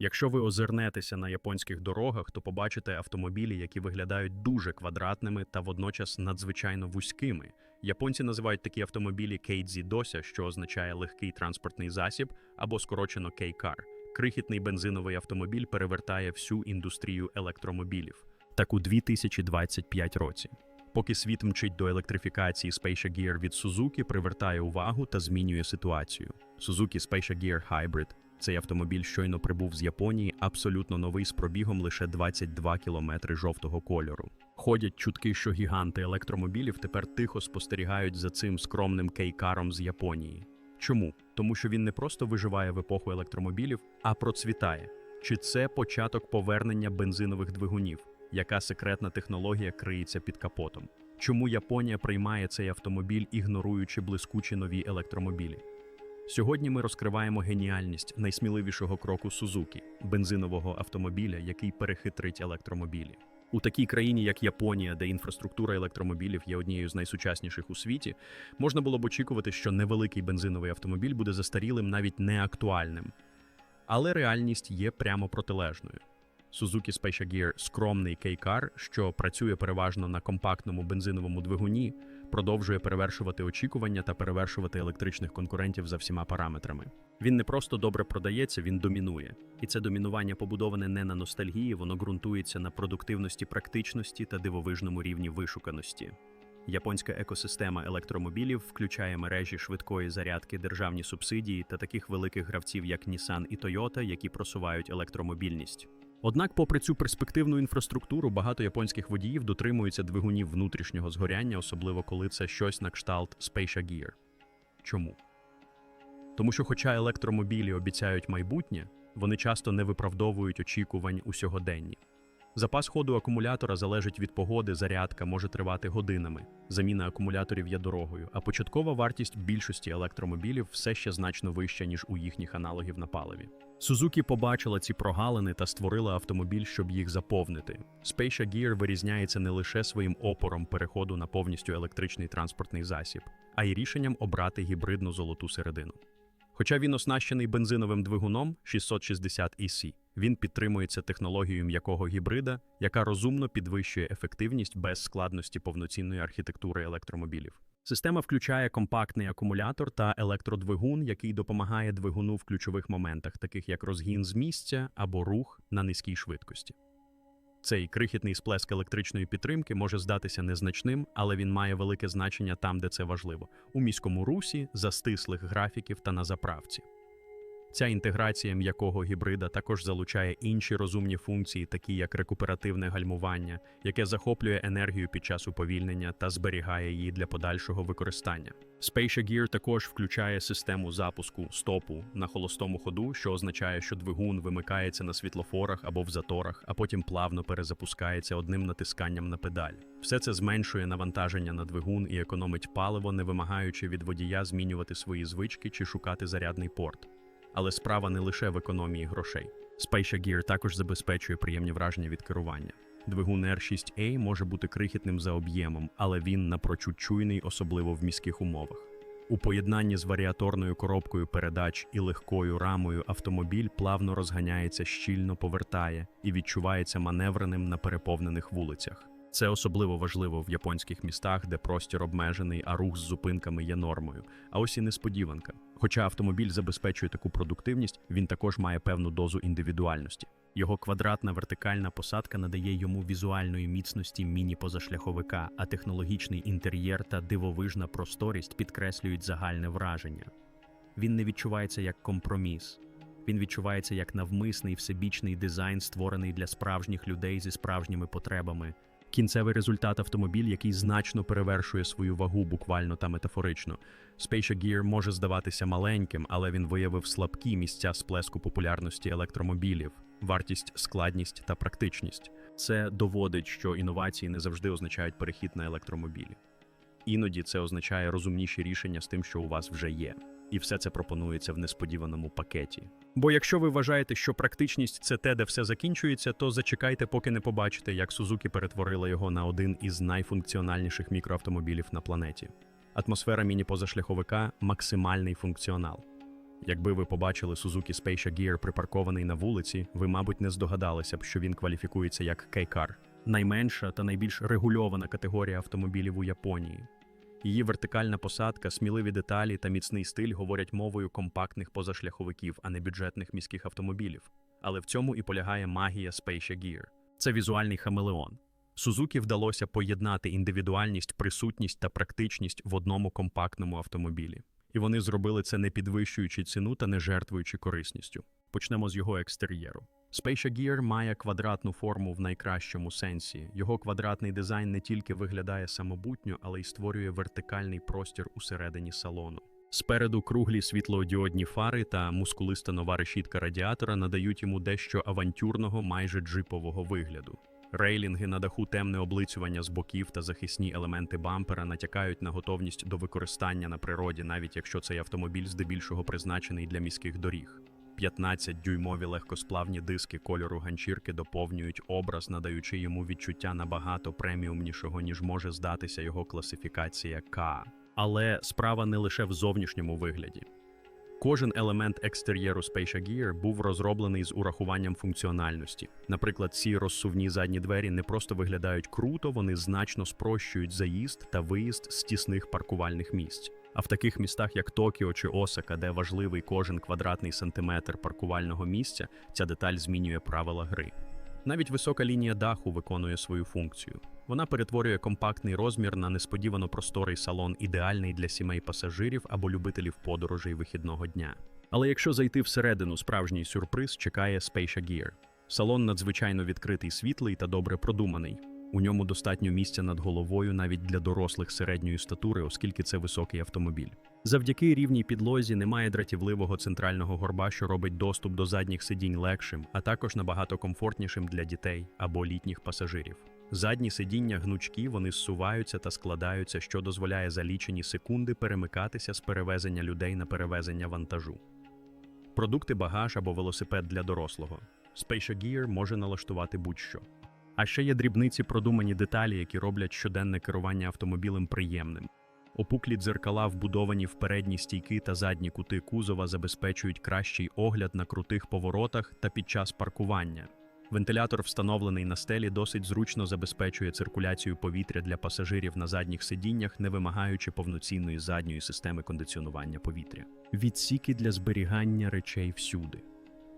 Якщо ви озирнетеся на японських дорогах, то побачите автомобілі, які виглядають дуже квадратними та водночас надзвичайно вузькими. Японці називають такі автомобілі кейдзі дося, що означає легкий транспортний засіб або скорочено кейкар. Крихітний бензиновий автомобіль перевертає всю індустрію електромобілів. Так у 2025 році. Поки світ мчить до електрифікації Spacia Gear від Suzuki привертає увагу та змінює ситуацію. Suzuki Spacia Gear Hybrid цей автомобіль щойно прибув з Японії, абсолютно новий з пробігом лише 22 кілометри жовтого кольору. Ходять чутки, що гіганти електромобілів тепер тихо спостерігають за цим скромним кейкаром з Японії. Чому? Тому що він не просто виживає в епоху електромобілів, а процвітає. Чи це початок повернення бензинових двигунів? Яка секретна технологія криється під капотом? Чому Японія приймає цей автомобіль, ігноруючи блискучі нові електромобілі? Сьогодні ми розкриваємо геніальність найсміливішого кроку Сузуки бензинового автомобіля, який перехитрить електромобілі. У такій країні, як Японія, де інфраструктура електромобілів є однією з найсучасніших у світі, можна було б очікувати, що невеликий бензиновий автомобіль буде застарілим, навіть неактуальним. Але реальність є прямо протилежною. Suzuki Spacia Gear – скромний кейкар, що працює переважно на компактному бензиновому двигуні, продовжує перевершувати очікування та перевершувати електричних конкурентів за всіма параметрами. Він не просто добре продається, він домінує. І це домінування побудоване не на ностальгії, воно ґрунтується на продуктивності, практичності та дивовижному рівні вишуканості. Японська екосистема електромобілів включає мережі швидкої зарядки, державні субсидії та таких великих гравців, як Nissan і Toyota, які просувають електромобільність. Однак, попри цю перспективну інфраструктуру, багато японських водіїв дотримуються двигунів внутрішнього згоряння, особливо коли це щось на кшталт Spacia Gear. Чому? Тому що, хоча електромобілі обіцяють майбутнє, вони часто не виправдовують очікувань у сьогоденні. Запас ходу акумулятора залежить від погоди, зарядка може тривати годинами. Заміна акумуляторів є дорогою, а початкова вартість більшості електромобілів все ще значно вища, ніж у їхніх аналогів на паливі. Suzuki побачила ці прогалини та створила автомобіль, щоб їх заповнити. Spacia Gear вирізняється не лише своїм опором переходу на повністю електричний транспортний засіб, а й рішенням обрати гібридну золоту середину. Хоча він оснащений бензиновим двигуном 660 EC, він підтримується технологією м'якого гібрида, яка розумно підвищує ефективність без складності повноцінної архітектури електромобілів. Система включає компактний акумулятор та електродвигун, який допомагає двигуну в ключових моментах, таких як розгін з місця або рух на низькій швидкості. Цей крихітний сплеск електричної підтримки може здатися незначним, але він має велике значення там, де це важливо у міському русі, за стислих графіків та на заправці. Ця інтеграція м'якого гібрида також залучає інші розумні функції, такі як рекуперативне гальмування, яке захоплює енергію під час уповільнення та зберігає її для подальшого використання. Spacia Gear також включає систему запуску стопу на холостому ходу, що означає, що двигун вимикається на світлофорах або в заторах, а потім плавно перезапускається одним натисканням на педаль. Все це зменшує навантаження на двигун і економить паливо, не вимагаючи від водія змінювати свої звички чи шукати зарядний порт. Але справа не лише в економії грошей. Spacia Gear також забезпечує приємні враження від керування. Двигун R6A може бути крихітним за об'ємом, але він напрочуд чуйний, особливо в міських умовах. У поєднанні з варіаторною коробкою передач і легкою рамою автомобіль плавно розганяється, щільно повертає і відчувається маневреним на переповнених вулицях. Це особливо важливо в японських містах, де простір обмежений, а рух з зупинками є нормою. А ось і несподіванка. Хоча автомобіль забезпечує таку продуктивність, він також має певну дозу індивідуальності. Його квадратна вертикальна посадка надає йому візуальної міцності міні-позашляховика, а технологічний інтер'єр та дивовижна просторість підкреслюють загальне враження. Він не відчувається як компроміс. Він відчувається як навмисний всебічний дизайн, створений для справжніх людей зі справжніми потребами. Кінцевий результат автомобіль, який значно перевершує свою вагу буквально та метафорично. Spacia Gear може здаватися маленьким, але він виявив слабкі місця сплеску популярності електромобілів, вартість, складність та практичність. Це доводить, що інновації не завжди означають перехід на електромобілі. Іноді це означає розумніші рішення з тим, що у вас вже є. І все це пропонується в несподіваному пакеті. Бо якщо ви вважаєте, що практичність це те, де все закінчується, то зачекайте, поки не побачите, як Сузуки перетворила його на один із найфункціональніших мікроавтомобілів на планеті. Атмосфера міні-позашляховика максимальний функціонал. Якби ви побачили Suzuki Spacia Gear припаркований на вулиці, ви, мабуть, не здогадалися б, що він кваліфікується як K-Car. найменша та найбільш регульована категорія автомобілів у Японії. Її вертикальна посадка, сміливі деталі та міцний стиль говорять мовою компактних позашляховиків, а не бюджетних міських автомобілів. Але в цьому і полягає магія Spacia Gear. Це візуальний хамелеон. Сузукі вдалося поєднати індивідуальність, присутність та практичність в одному компактному автомобілі. І вони зробили це не підвищуючи ціну та не жертвуючи корисністю. Почнемо з його екстер'єру. Spacia Gear має квадратну форму в найкращому сенсі. Його квадратний дизайн не тільки виглядає самобутньо, але й створює вертикальний простір усередині салону. Спереду круглі світлоодіодні фари та мускулиста нова решітка радіатора надають йому дещо авантюрного, майже джипового вигляду. Рейлінги на даху темне облицювання з боків та захисні елементи бампера натякають на готовність до використання на природі, навіть якщо цей автомобіль здебільшого призначений для міських доріг. 15-дюймові легкосплавні диски кольору ганчірки доповнюють образ, надаючи йому відчуття набагато преміумнішого, ніж може здатися його класифікація К. Але справа не лише в зовнішньому вигляді. Кожен елемент екстер'єру Spacia Gear був розроблений з урахуванням функціональності. Наприклад, ці розсувні задні двері не просто виглядають круто, вони значно спрощують заїзд та виїзд з тісних паркувальних місць. А в таких містах, як Токіо чи Осака, де важливий кожен квадратний сантиметр паркувального місця, ця деталь змінює правила гри. Навіть висока лінія даху виконує свою функцію. Вона перетворює компактний розмір на несподівано просторий салон, ідеальний для сімей пасажирів або любителів подорожей вихідного дня. Але якщо зайти всередину, справжній сюрприз чекає Spacia Gear. Салон надзвичайно відкритий, світлий та добре продуманий. У ньому достатньо місця над головою навіть для дорослих середньої статури, оскільки це високий автомобіль. Завдяки рівній підлозі немає дратівливого центрального горба, що робить доступ до задніх сидінь легшим, а також набагато комфортнішим для дітей або літніх пасажирів. Задні сидіння гнучкі, вони зсуваються та складаються, що дозволяє за лічені секунди перемикатися з перевезення людей на перевезення вантажу. Продукти багаж або велосипед для дорослого. Spacia Gear може налаштувати будь-що. А ще є дрібниці продумані деталі, які роблять щоденне керування автомобілем приємним. Опуклі дзеркала, вбудовані в передні стійки та задні кути кузова, забезпечують кращий огляд на крутих поворотах та під час паркування. Вентилятор, встановлений на стелі, досить зручно забезпечує циркуляцію повітря для пасажирів на задніх сидіннях, не вимагаючи повноцінної задньої системи кондиціонування повітря. Відсіки для зберігання речей всюди.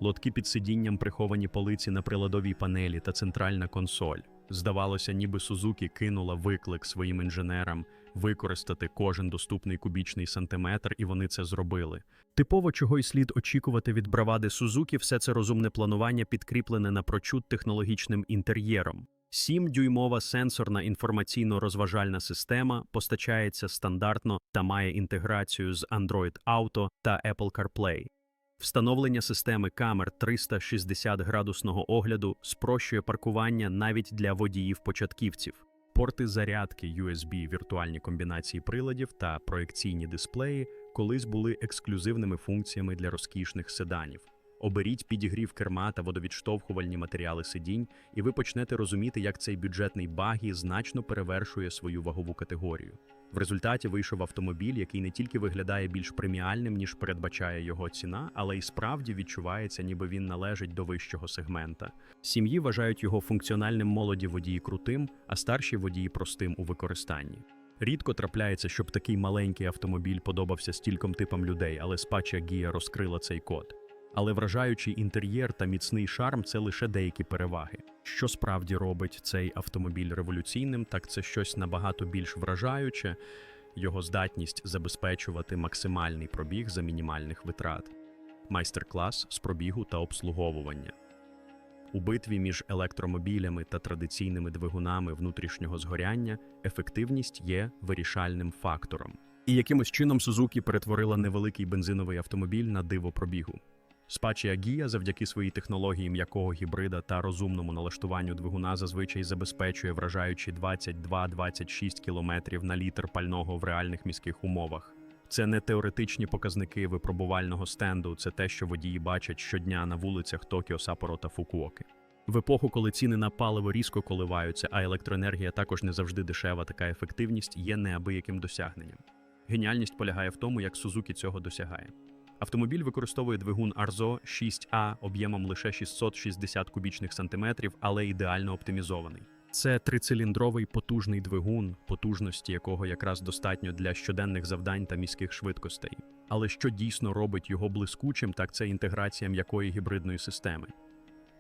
Лотки під сидінням приховані полиці на приладовій панелі та центральна консоль. Здавалося, ніби Сузукі кинула виклик своїм інженерам використати кожен доступний кубічний сантиметр, і вони це зробили. Типово, чого й слід очікувати від бравади Сузукі, все це розумне планування підкріплене напрочуд технологічним інтер'єром. 7-дюймова сенсорна інформаційно-розважальна система постачається стандартно та має інтеграцію з Android Auto та Apple CarPlay. Встановлення системи камер 360 градусного огляду спрощує паркування навіть для водіїв-початківців. Порти зарядки USB, віртуальні комбінації приладів та проекційні дисплеї колись були ексклюзивними функціями для розкішних седанів. Оберіть підігрів керма та водовідштовхувальні матеріали сидінь, і ви почнете розуміти, як цей бюджетний багі значно перевершує свою вагову категорію. В результаті вийшов автомобіль, який не тільки виглядає більш преміальним, ніж передбачає його ціна, але й справді відчувається, ніби він належить до вищого сегмента. Сім'ї вважають його функціональним молоді водії крутим, а старші водії простим у використанні. Рідко трапляється, щоб такий маленький автомобіль подобався стільком типам людей, але спача Гія розкрила цей код. Але вражаючий інтер'єр та міцний шарм це лише деякі переваги. Що справді робить цей автомобіль революційним, так це щось набагато більш вражаюче, його здатність забезпечувати максимальний пробіг за мінімальних витрат, майстер-клас з пробігу та обслуговування. У битві між електромобілями та традиційними двигунами внутрішнього згоряння ефективність є вирішальним фактором. І якимось чином Сузукі перетворила невеликий бензиновий автомобіль на диво пробігу. Спачія Гія завдяки своїй технології м'якого гібрида та розумному налаштуванню двигуна зазвичай забезпечує вражаючі 22-26 км на літр пального в реальних міських умовах. Це не теоретичні показники випробувального стенду, це те, що водії бачать щодня на вулицях Токіо, Сапоро та Фукуоки. В епоху, коли ціни на паливо різко коливаються, а електроенергія також не завжди дешева, така ефективність є неабияким досягненням. Геніальність полягає в тому, як Сузукі цього досягає. Автомобіль використовує двигун Arzo 6A об'ємом лише 660 кубічних сантиметрів, але ідеально оптимізований. Це трициліндровий потужний двигун, потужності якого якраз достатньо для щоденних завдань та міських швидкостей. Але що дійсно робить його блискучим, так це інтеграція м'якої гібридної системи.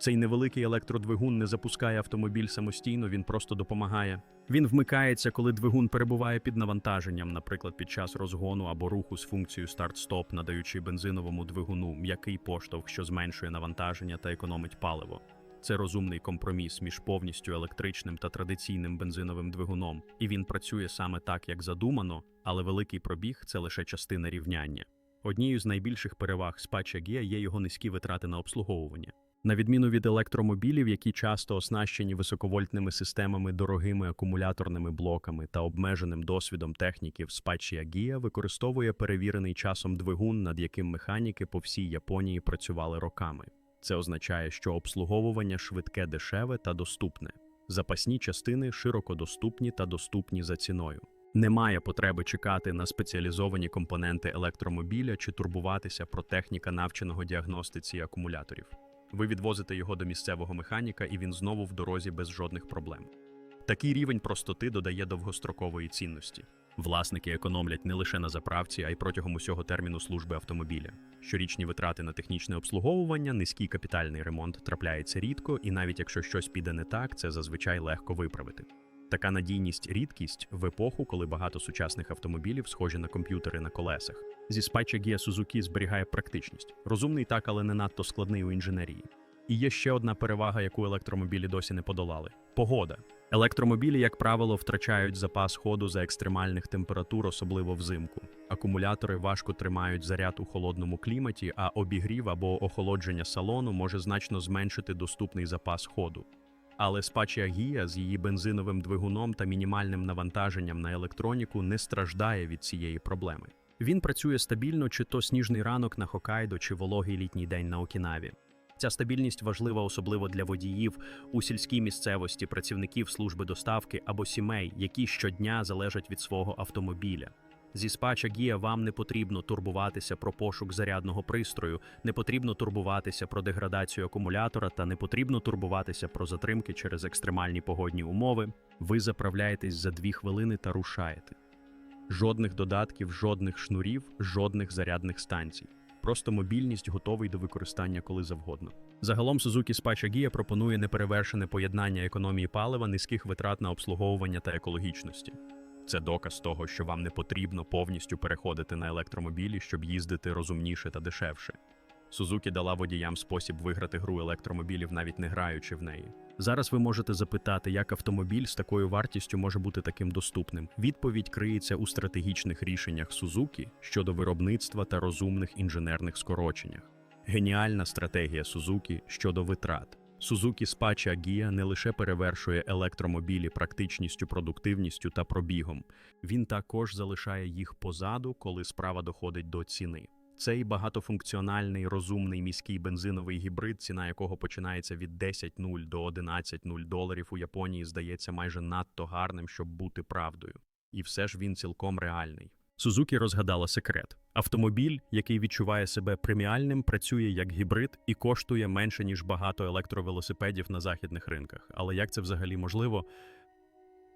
Цей невеликий електродвигун не запускає автомобіль самостійно, він просто допомагає. Він вмикається, коли двигун перебуває під навантаженням, наприклад, під час розгону або руху з функцією старт-стоп, надаючи бензиновому двигуну м'який поштовх, що зменшує навантаження та економить паливо. Це розумний компроміс між повністю електричним та традиційним бензиновим двигуном, і він працює саме так, як задумано, але великий пробіг це лише частина рівняння. Однією з найбільших переваг Спача Гія є його низькі витрати на обслуговування. На відміну від електромобілів, які часто оснащені високовольтними системами, дорогими акумуляторними блоками та обмеженим досвідом техніків, Spaccia Gia використовує перевірений часом двигун, над яким механіки по всій Японії працювали роками. Це означає, що обслуговування швидке, дешеве та доступне. Запасні частини широко доступні та доступні за ціною. Немає потреби чекати на спеціалізовані компоненти електромобіля чи турбуватися про техніка навченого діагностиці акумуляторів. Ви відвозите його до місцевого механіка, і він знову в дорозі без жодних проблем. Такий рівень простоти додає довгострокової цінності. Власники економлять не лише на заправці, а й протягом усього терміну служби автомобіля. Щорічні витрати на технічне обслуговування, низький капітальний ремонт трапляється рідко, і навіть якщо щось піде не так, це зазвичай легко виправити. Така надійність рідкість в епоху, коли багато сучасних автомобілів схожі на комп'ютери на колесах. Зі спайча Гія Сузуки зберігає практичність. Розумний так, але не надто складний у інженерії. І є ще одна перевага, яку електромобілі досі не подолали погода. Електромобілі, як правило, втрачають запас ходу за екстремальних температур, особливо взимку. Акумулятори важко тримають заряд у холодному кліматі, а обігрів або охолодження салону може значно зменшити доступний запас ходу. Але Спачія Гія з її бензиновим двигуном та мінімальним навантаженням на електроніку не страждає від цієї проблеми. Він працює стабільно, чи то сніжний ранок на Хокайдо, чи вологий літній день на Окінаві. Ця стабільність важлива особливо для водіїв у сільській місцевості, працівників служби доставки або сімей, які щодня залежать від свого автомобіля. Зі спача Гія вам не потрібно турбуватися про пошук зарядного пристрою, не потрібно турбуватися про деградацію акумулятора та не потрібно турбуватися про затримки через екстремальні погодні умови. Ви заправляєтесь за дві хвилини та рушаєте. Жодних додатків, жодних шнурів, жодних зарядних станцій. Просто мобільність готовий до використання коли завгодно. Загалом Suzuki Spaccia Gia пропонує неперевершене поєднання економії палива, низьких витрат на обслуговування та екологічності. Це доказ того, що вам не потрібно повністю переходити на електромобілі, щоб їздити розумніше та дешевше. Сузукі дала водіям спосіб виграти гру електромобілів, навіть не граючи в неї. Зараз ви можете запитати, як автомобіль з такою вартістю може бути таким доступним. Відповідь криється у стратегічних рішеннях Сузукі щодо виробництва та розумних інженерних скороченнях. Геніальна стратегія Сузукі щодо витрат. Suzuki Spaccia Gia не лише перевершує електромобілі практичністю, продуктивністю та пробігом, він також залишає їх позаду, коли справа доходить до ціни. Цей багатофункціональний розумний міський бензиновий гібрид, ціна якого починається від 10.0 до 11.0 доларів у Японії, здається майже надто гарним, щоб бути правдою. І все ж він цілком реальний. Сузукі розгадала секрет: автомобіль, який відчуває себе преміальним, працює як гібрид і коштує менше ніж багато електровелосипедів на західних ринках. Але як це взагалі можливо?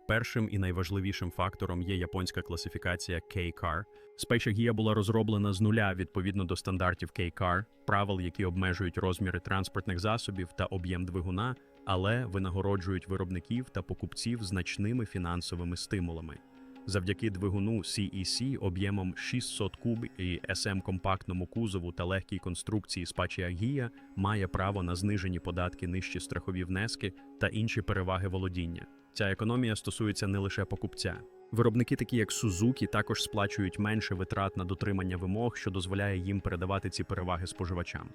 Першим і найважливішим фактором є японська класифікація K-Car. Spaccia Gia була розроблена з нуля відповідно до стандартів K-Car, правил, які обмежують розміри транспортних засобів та об'єм двигуна, але винагороджують виробників та покупців значними фінансовими стимулами. Завдяки двигуну CEC об'ємом 600 куб і SM компактному кузову та легкій конструкції Spaccia Gia має право на знижені податки нижчі страхові внески та інші переваги володіння. Ця економія стосується не лише покупця. Виробники, такі як Suzuki, також сплачують менше витрат на дотримання вимог, що дозволяє їм передавати ці переваги споживачам.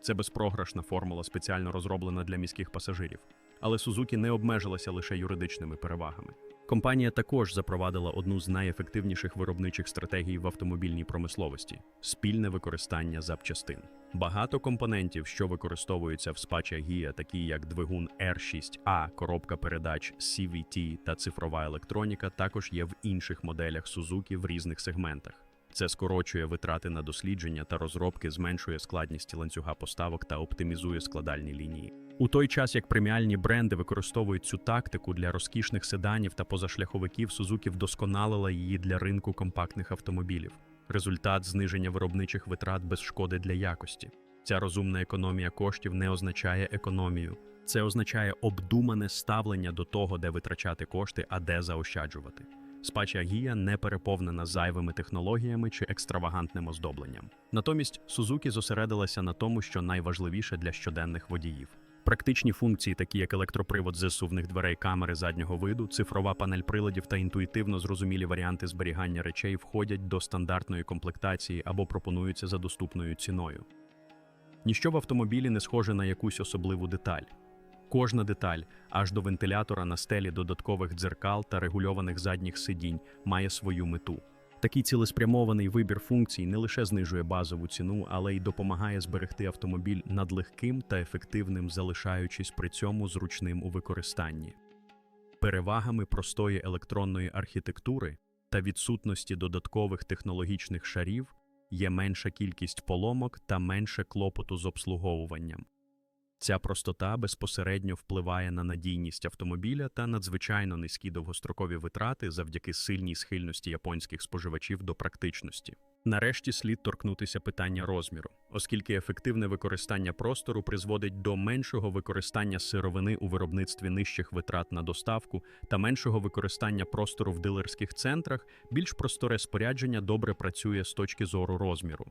Це безпрограшна формула, спеціально розроблена для міських пасажирів. Але Suzuki не обмежилася лише юридичними перевагами. Компанія також запровадила одну з найефективніших виробничих стратегій в автомобільній промисловості спільне використання запчастин. Багато компонентів, що використовуються в Spaccia Gia, такі як двигун R6A, коробка передач CVT та цифрова електроніка, також є в інших моделях Suzuki в різних сегментах. Це скорочує витрати на дослідження та розробки, зменшує складність ланцюга поставок та оптимізує складальні лінії. У той час, як преміальні бренди використовують цю тактику для розкішних седанів та позашляховиків, Suzuki вдосконалила її для ринку компактних автомобілів. Результат зниження виробничих витрат без шкоди для якості. Ця розумна економія коштів не означає економію. Це означає обдумане ставлення до того, де витрачати кошти, а де заощаджувати. Спача Гія не переповнена зайвими технологіями чи екстравагантним оздобленням. Натомість Suzuki зосередилася на тому, що найважливіше для щоденних водіїв. Практичні функції, такі як електропривод зсувних дверей камери заднього виду, цифрова панель приладів та інтуїтивно зрозумілі варіанти зберігання речей входять до стандартної комплектації або пропонуються за доступною ціною. Ніщо в автомобілі не схоже на якусь особливу деталь. Кожна деталь, аж до вентилятора на стелі додаткових дзеркал та регульованих задніх сидінь, має свою мету. Такий цілеспрямований вибір функцій не лише знижує базову ціну, але й допомагає зберегти автомобіль надлегким та ефективним, залишаючись при цьому зручним у використанні. Перевагами простої електронної архітектури та відсутності додаткових технологічних шарів є менша кількість поломок та менше клопоту з обслуговуванням. Ця простота безпосередньо впливає на надійність автомобіля та надзвичайно низькі довгострокові витрати завдяки сильній схильності японських споживачів до практичності. Нарешті слід торкнутися питання розміру, оскільки ефективне використання простору призводить до меншого використання сировини у виробництві нижчих витрат на доставку та меншого використання простору в дилерських центрах, більш просторе спорядження добре працює з точки зору розміру.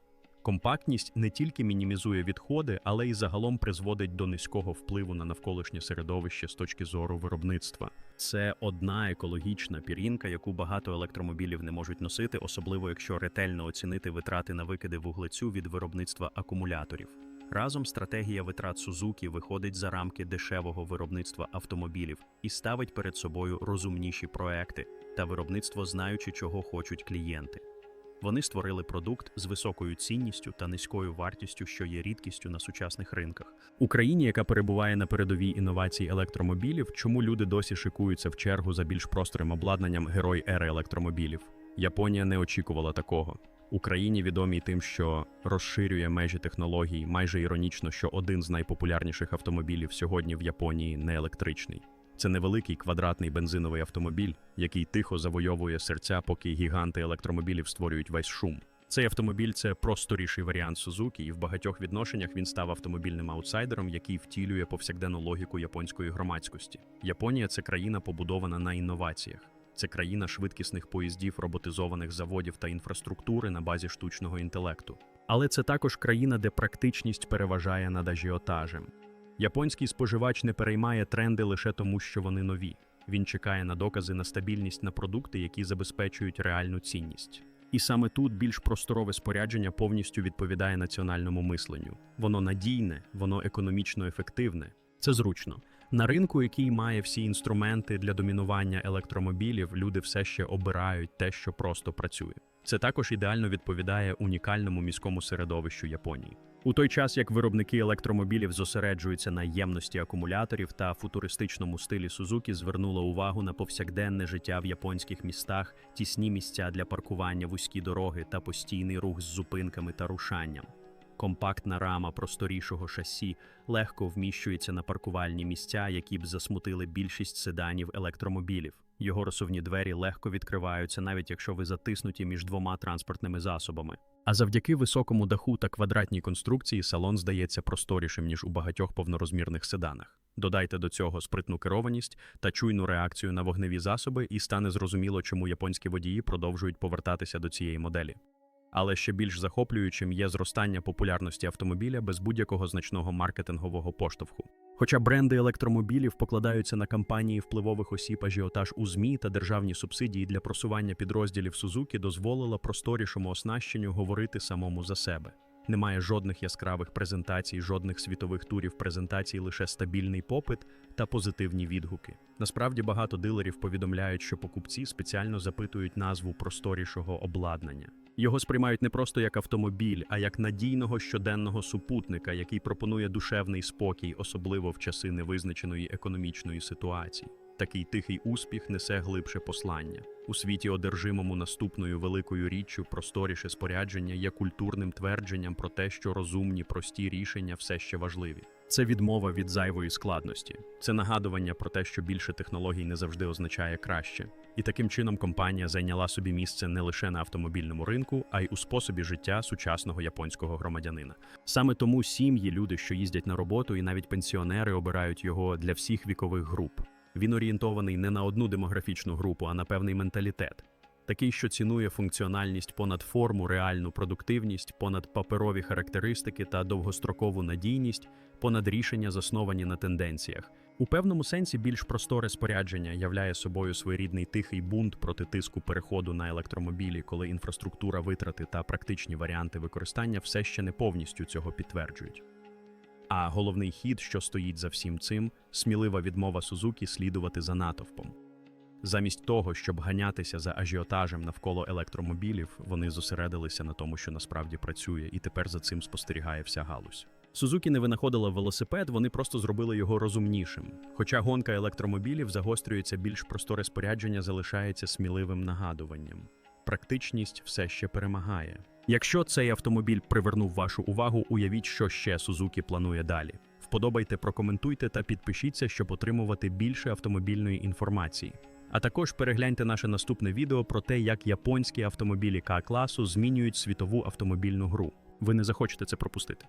Компактність не тільки мінімізує відходи, але й загалом призводить до низького впливу на навколишнє середовище з точки зору виробництва. Це одна екологічна пірінка, яку багато електромобілів не можуть носити, особливо якщо ретельно оцінити витрати на викиди вуглецю від виробництва акумуляторів. Разом стратегія витрат Suzuki виходить за рамки дешевого виробництва автомобілів і ставить перед собою розумніші проекти та виробництво, знаючи, чого хочуть клієнти. Вони створили продукт з високою цінністю та низькою вартістю, що є рідкістю на сучасних ринках. Україні, яка перебуває на передовій інновацій електромобілів, чому люди досі шикуються в чергу за більш просторим обладнанням герой ери електромобілів? Японія не очікувала такого. Україні відомій тим, що розширює межі технологій, майже іронічно, що один з найпопулярніших автомобілів сьогодні в Японії не електричний. Це невеликий квадратний бензиновий автомобіль, який тихо завойовує серця, поки гіганти електромобілів створюють весь шум. Цей автомобіль це просторіший варіант Suzuki, і в багатьох відношеннях він став автомобільним аутсайдером, який втілює повсякденну логіку японської громадськості. Японія це країна, побудована на інноваціях. Це країна швидкісних поїздів, роботизованих заводів та інфраструктури на базі штучного інтелекту. Але це також країна, де практичність переважає над ажіотажем. Японський споживач не переймає тренди лише тому, що вони нові. Він чекає на докази на стабільність на продукти, які забезпечують реальну цінність. І саме тут більш просторове спорядження повністю відповідає національному мисленню. Воно надійне, воно економічно ефективне. Це зручно. На ринку, який має всі інструменти для домінування електромобілів, люди все ще обирають те, що просто працює. Це також ідеально відповідає унікальному міському середовищу Японії. У той час як виробники електромобілів зосереджуються на ємності акумуляторів та футуристичному стилі Сузуки звернула увагу на повсякденне життя в японських містах, тісні місця для паркування, вузькі дороги та постійний рух з зупинками та рушанням. Компактна рама просторішого шасі легко вміщується на паркувальні місця, які б засмутили більшість седанів електромобілів. Його розсувні двері легко відкриваються, навіть якщо ви затиснуті між двома транспортними засобами. А завдяки високому даху та квадратній конструкції салон здається просторішим, ніж у багатьох повнорозмірних седанах. Додайте до цього спритну керованість та чуйну реакцію на вогневі засоби, і стане зрозуміло, чому японські водії продовжують повертатися до цієї моделі. Але ще більш захоплюючим є зростання популярності автомобіля без будь-якого значного маркетингового поштовху. Хоча бренди електромобілів покладаються на кампанії впливових осіб ажіотаж у ЗМІ та державні субсидії для просування підрозділів Сузуки дозволила просторішому оснащенню говорити самому за себе. Немає жодних яскравих презентацій, жодних світових турів презентацій, лише стабільний попит та позитивні відгуки. Насправді багато дилерів повідомляють, що покупці спеціально запитують назву просторішого обладнання. Його сприймають не просто як автомобіль, а як надійного щоденного супутника, який пропонує душевний спокій, особливо в часи невизначеної економічної ситуації. Такий тихий успіх несе глибше послання. У світі, одержимому наступною великою річчю, просторіше спорядження є культурним твердженням про те, що розумні, прості рішення все ще важливі. Це відмова від зайвої складності. Це нагадування про те, що більше технологій не завжди означає краще. І таким чином компанія зайняла собі місце не лише на автомобільному ринку, а й у способі життя сучасного японського громадянина. Саме тому сім'ї, люди, що їздять на роботу, і навіть пенсіонери обирають його для всіх вікових груп. Він орієнтований не на одну демографічну групу, а на певний менталітет. Такий, що цінує функціональність понад форму, реальну продуктивність, понад паперові характеристики та довгострокову надійність, понад рішення, засновані на тенденціях. У певному сенсі більш просторе спорядження являє собою своєрідний тихий бунт проти тиску переходу на електромобілі, коли інфраструктура витрати та практичні варіанти використання все ще не повністю цього підтверджують. А головний хід, що стоїть за всім цим, смілива відмова Сузукі слідувати за натовпом. Замість того, щоб ганятися за ажіотажем навколо електромобілів, вони зосередилися на тому, що насправді працює, і тепер за цим спостерігає вся галузь. Сузукі не винаходила велосипед, вони просто зробили його розумнішим. Хоча гонка електромобілів загострюється більш просторе спорядження, залишається сміливим нагадуванням. Практичність все ще перемагає. Якщо цей автомобіль привернув вашу увагу, уявіть, що ще Сузукі планує далі. Вподобайте, прокоментуйте та підпишіться, щоб отримувати більше автомобільної інформації. А також перегляньте наше наступне відео про те, як японські автомобілі К-класу змінюють світову автомобільну гру. Ви не захочете це пропустити.